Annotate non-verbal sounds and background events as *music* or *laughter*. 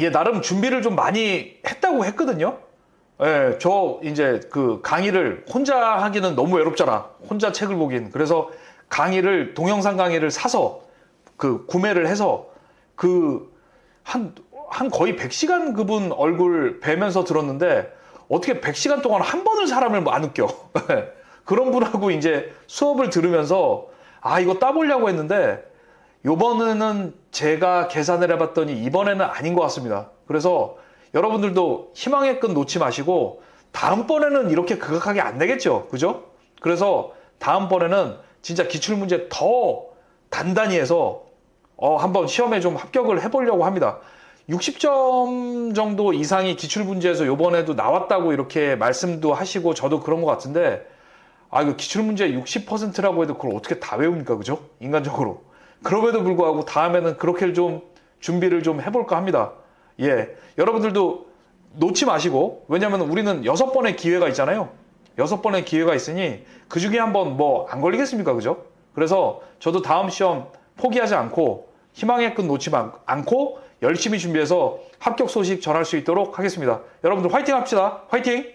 이게 나름 준비를 좀 많이 했다고 했거든요. 예, 저 이제 그 강의를 혼자 하기는 너무 외롭잖아. 혼자 책을 보긴. 그래서 강의를 동영상 강의를 사서 그 구매를 해서 그 한 한 거의 100시간 그분 얼굴 뵈면서 들었는데 어떻게 100시간 동안 한 번을 사람을 안 웃겨. *laughs* 그런 분하고 이제 수업을 들으면서 아 이거 따보려고 했는데 요번에는 제가 계산을 해봤더니 이번에는 아닌 것 같습니다. 그래서 여러분들도 희망의 끈 놓지 마시고 다음번에는 이렇게 극악하게 안 되겠죠. 그죠? 그래서 다음번에는 진짜 기출문제 더 단단히 해서 어, 한번 시험에 좀 합격을 해보려고 합니다. 60점 정도 이상이 기출문제에서 요번에도 나왔다고 이렇게 말씀도 하시고 저도 그런 것 같은데 아, 이거 기출문제 60%라고 해도 그걸 어떻게 다 외웁니까? 그죠? 인간적으로. 그럼에도 불구하고 다음에는 그렇게 좀 준비를 좀 해볼까 합니다. 예. 여러분들도 놓지 마시고, 왜냐면 우리는 여섯 번의 기회가 있잖아요. 여섯 번의 기회가 있으니 그 중에 한 번 뭐 안 걸리겠습니까? 그죠? 그래서 저도 다음 시험 포기하지 않고 희망의 끈 놓지 마- 않고 열심히 준비해서 합격 소식 전할 수 있도록 하겠습니다. 여러분들 화이팅 합시다. 화이팅!